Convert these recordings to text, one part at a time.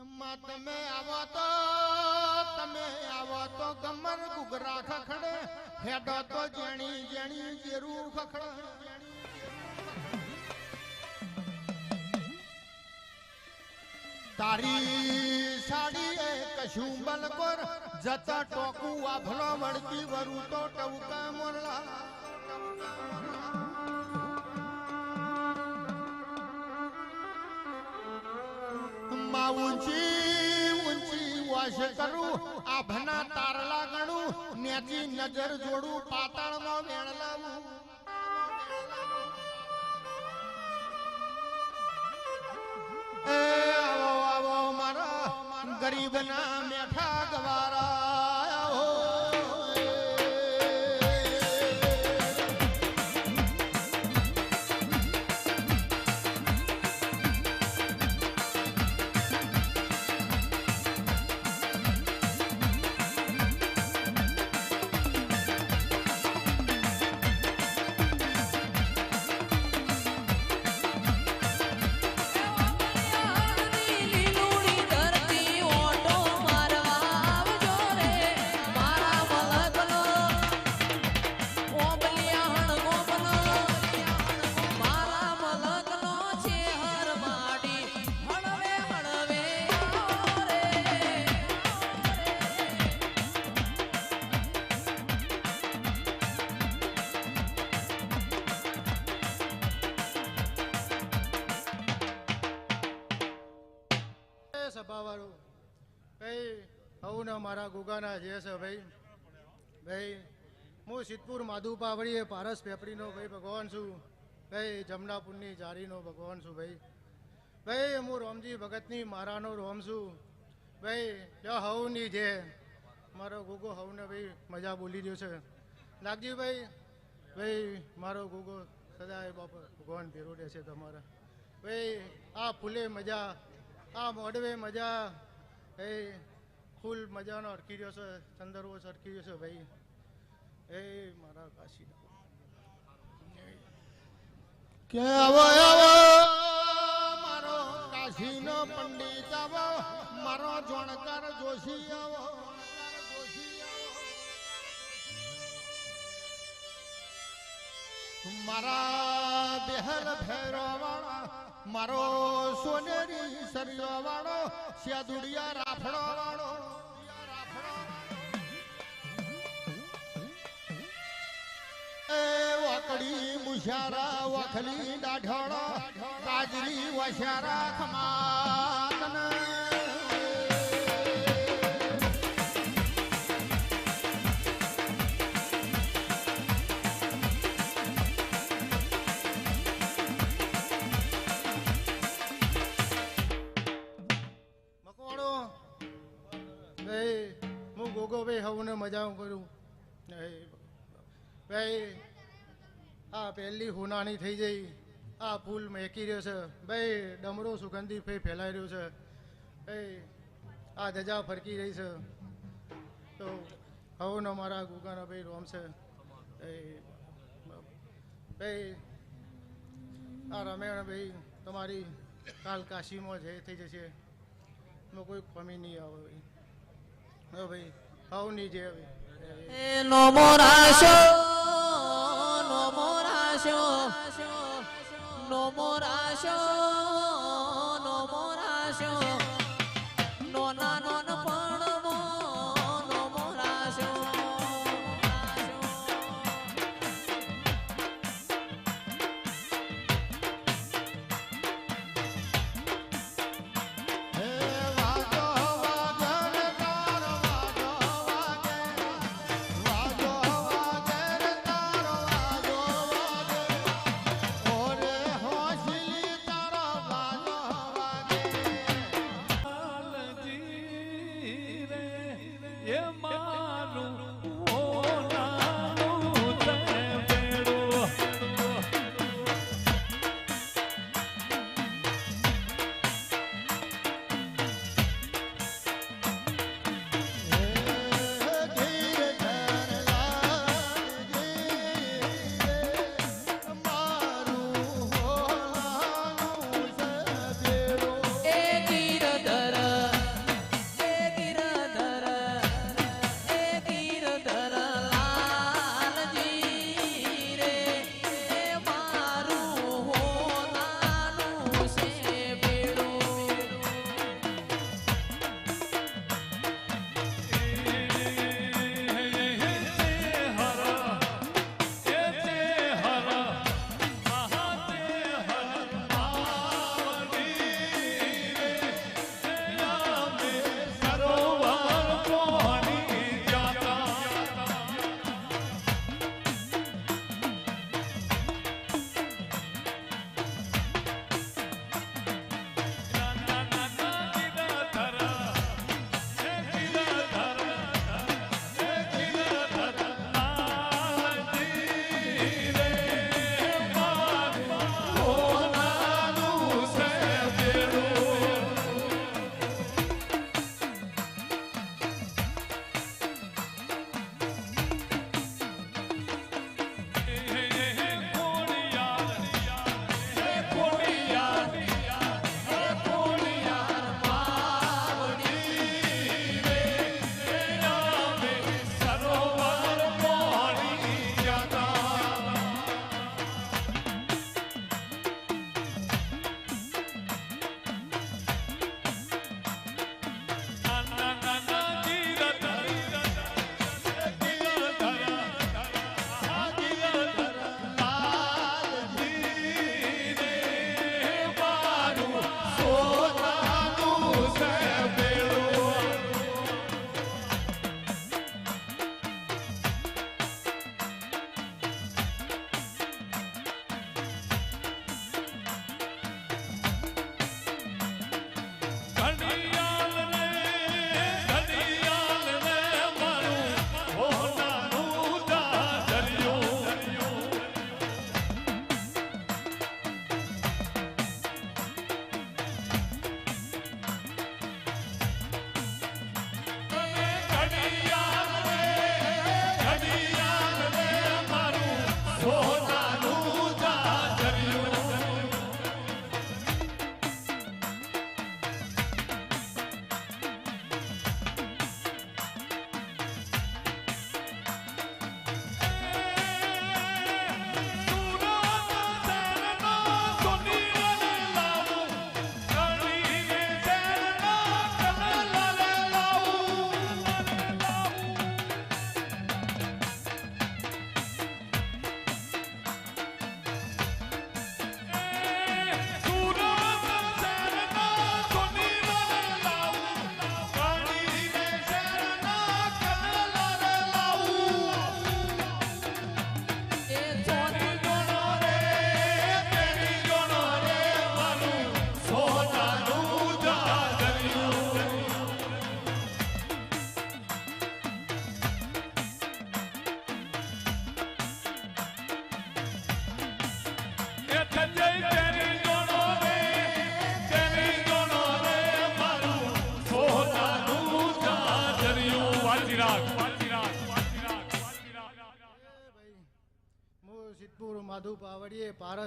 એમાં તમે આવો તો, તમે આવો તો કમર ઘુઘરા ખખડે, હેડો તો જેણી જેણી જેરું ખખડે. તારી સાડી એ કશું બલકોર, જતા ટોકું આભલો વળતી વરું તો ટવકા મોરલા. માં ઊંચી ઊંચી વાશ કરું, આભના તારલા ગણું, નેચી નજર જોડું, પાતાળમાં વેણલાવું એ આવો આવો મારા ગરીબના મેઠા ભાઈ હું ને મારા ગુગાના જે છે ભાઈ. ભાઈ, હું સિદ્ધપુર માધુ પાવડીએ પારસ પેપડીનો ભાઈ ભગવાન છું. ભાઈ, જમનાપુરની જારીનો ભગવાન છું ભાઈ. ભાઈ, હું રોમજી ભગતની મારાનો રોમ છું. ભાઈ હવની જે મારો ગુગો હવને ભાઈ મજા બોલી રહ્યો છે. નાગજીભાઈ ભાઈ મારો ગુગો સદાય બાપા ભગવાન ભેરોડે છે તમારા. ભાઈ, આ ફૂલે મજા, આ મોડવે મજા એ ફૂલ મજાનો અરખી રહ્યો છે, ચંદરવો સરખી રહ્યો છે ભાઈ. એ મારા કાશી કે આવો આવો મારો કાશીનો પંડિત આવો, મારો જોણકાર જોશી આવો. મારા બેહલ ભેરો વાળો મારો સોનેરી સરિયો વાળો સ્યાદુડિયા રાફડો વાળો એ વાકડી મુશારા વખલી દાઢોળો કાજરી વશારા ખમાતન હું ભાઈ હવને મજા કરું. ભાઈ, આ પહેલી હુનાની થઈ જઈ. આ ફૂલ મેકી રહ્યો છે. ભાઈ, ડમરો સુગંધી ભાઈ ફેલાઈ રહ્યો છે. ભાઈ, આ ધજા ફરકી રહી છે. તો હવનો મારા ગુગાના ભાઈ રોમ છે. ભાઈ, આ રમેણ ભાઈ તમારી કાલ કાશીમાં જે થઈ જશે, એમાં કોઈ કમી નહીં આવે ભાઈ. ભાઈ. હવની જે હવે. એ નો મોરાશો નો મોરાશો નો મોરાશો નો મોરાશો.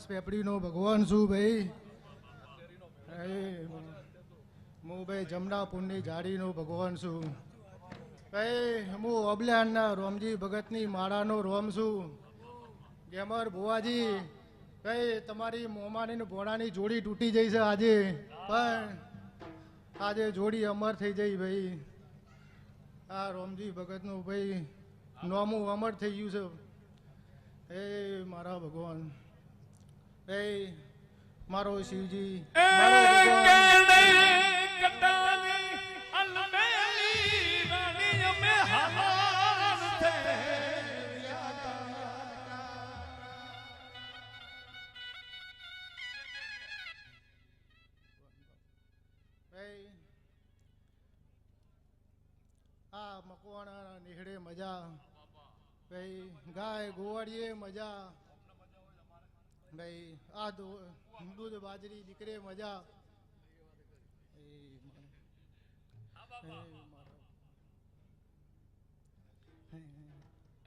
પારસ પેપડીનો ભગવાન છું ભાઈ. હું ભાઈ જમનાપુરની જાડીનો ભગવાન છું. ભાઈ, હું અબલાનના રોમજી ભગતની માળાનો રોમ છું. ગેમર ભુવાજી, ભાઈ, તમારી મોમાની ને ભોણાની જોડી તૂટી જઈ છે આજે. પણ આજે જોડી અમર થઈ જઈ ભાઈ. આ રોમજી ભગતનું ભાઈ નોમું અમર થઈ ગયું છે. એ મારા ભગવાન. એ મારો શિવજી મકવાણા નીહડે મજા. ભાઈ ગાય ગોવાડીએ મજા. ભાઈ આ દો- દૂધ બાજરી દીકરે મજા.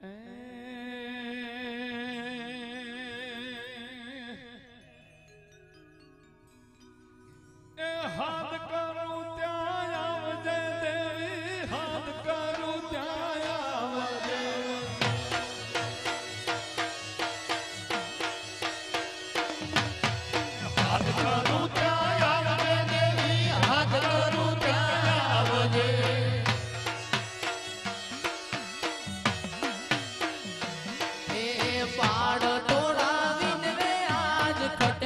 એ આજ ખટકે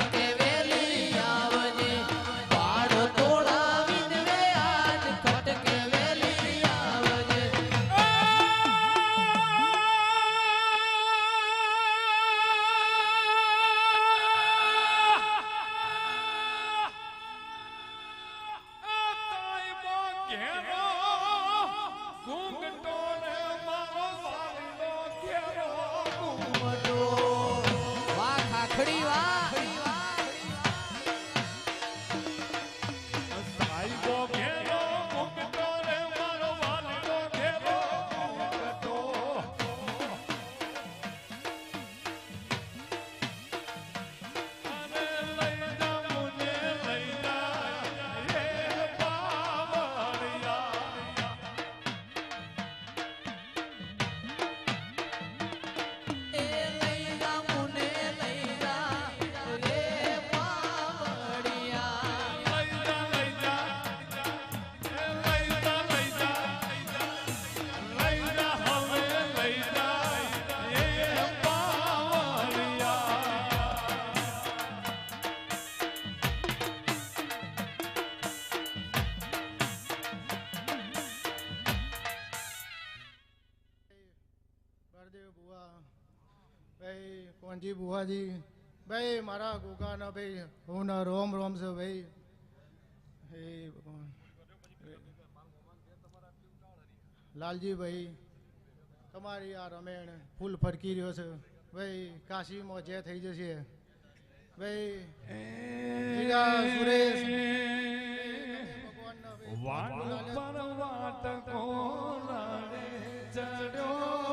કોંજી ભાઈ, મારા ગોગાના ભાઈ હું રોમ રોમ છે ભાઈ. ભગવાન. લાલજી ભાઈ, તમારી આ રમેણ ફૂલ ફરકી રહ્યો છે. ભાઈ, કાશીમાં જે થઈ જશે. ભાઈ સુરેશ. કોરાણે ચડ્યો.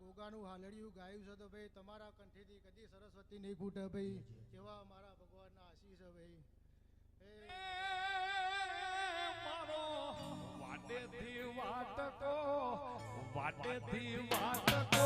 ગોગાનું હાલડિયું ગાયું છે તો ભાઈ તમારા કંઠીથી કદી સરસ્વતી નહીં ફૂટે ભાઈ. કેવા મારા ભગવાનના આશીષ ભાઈ. એ મારો વાટેથી વાટકો વાટેથી વાટકો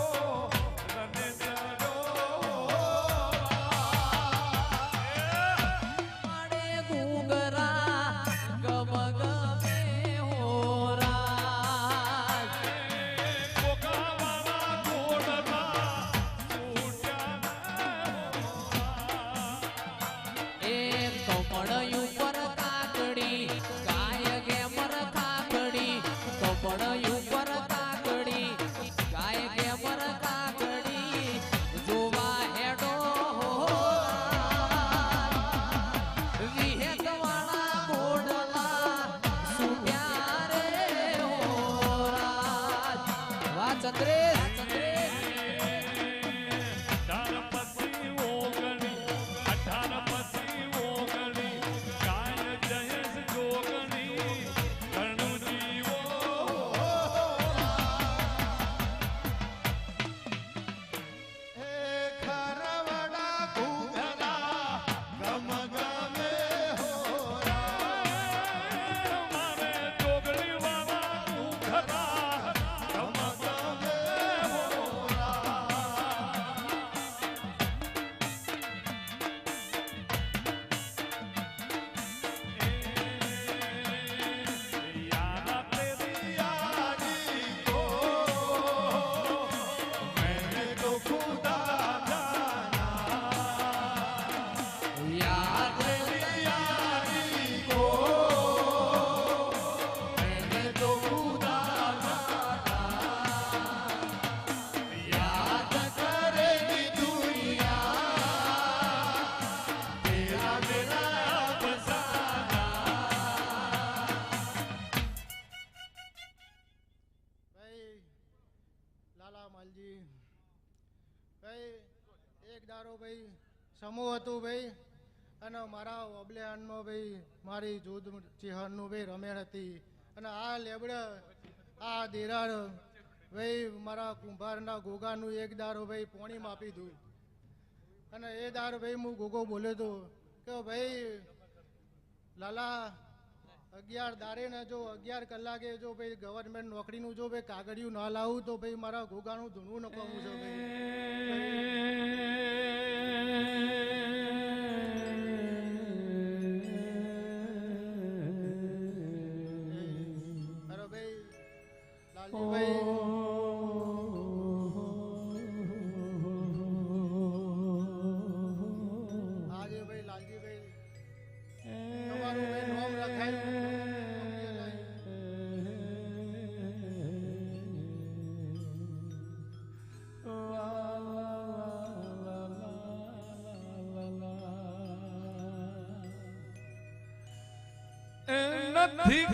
我的 લાલા માલજી. ભાઈ, એક દારો ભાઈ, સમૂહ હતું ભાઈ, અને મારા ઓબલેહાનમાં ભાઈ, મારી જૂદ ચિહનનું ભાઈ રમેણ હતી. અને આ લેબડ, આ દેરાડ ભાઈ, મારા કુંભારના ગોગાનું એક દારો ભાઈ પોણી માપી દઉં. અને એ દાર ભાઈ હું ગોગો બોલ્યો હતો કે ભાઈ, લાલા અગિયાર દારે ને જો અગિયાર કલાકે જો ભાઈ ગવર્મેન્ટ નોકરીનું જો ભાઈ કાગળિયું ના લાવું તો ભાઈ મારા ઘોઘાનું ધૂણું ન છે ભાઈ.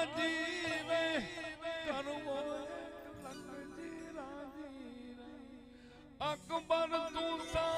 કોઈની હાજી રે કરવો એક લંગજી રાજી રે અકબર તું સલામની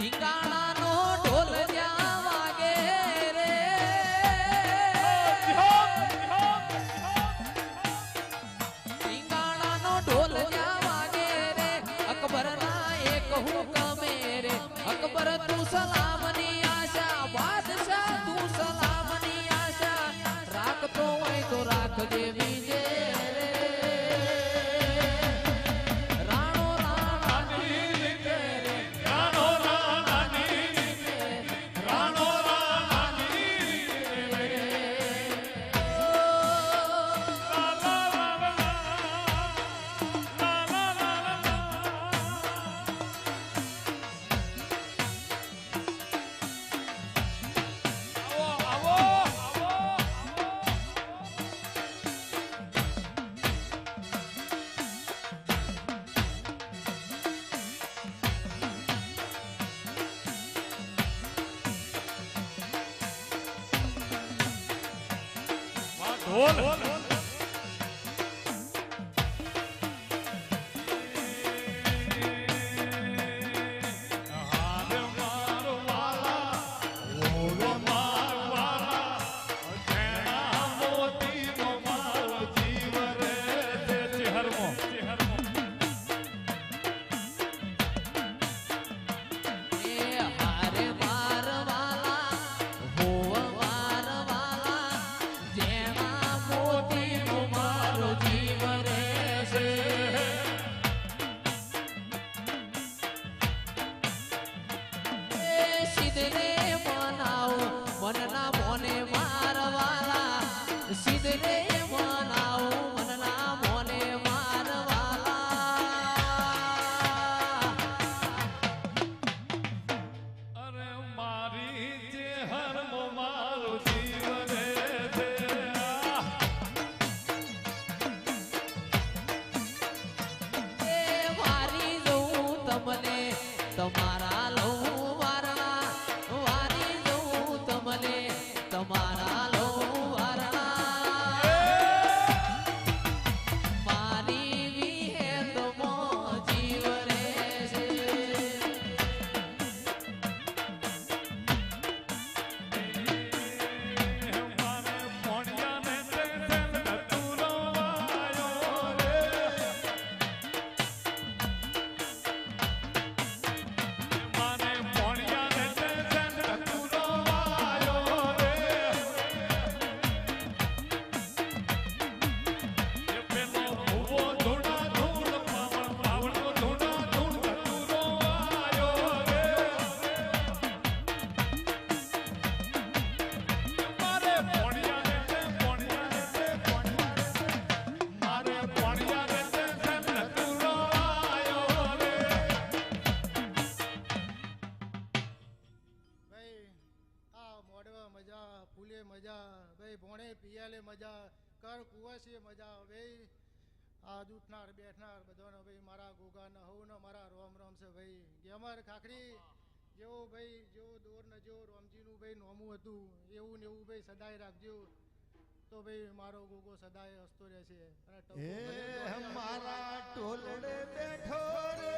点解啦。બોલ. so mara પીએલે મજા કર કુવસીએ મજા હવે આ ઉઠનાર બેઠનાર બધાનો ભાઈ મારા ગોગાના હવનો મારા રોમ રોમ છે ભાઈ. ગેમર ખાખરી જેવો ભાઈ જેવો દોર ન જેવો રોમજીનું ભાઈ નોમું હતું એવું ને એવું ભાઈ સદાય રાખજો. તો ભાઈ મારો ગોગો સદાય હસતો રહેશે. અને મારા ટોલડે બેઠો રે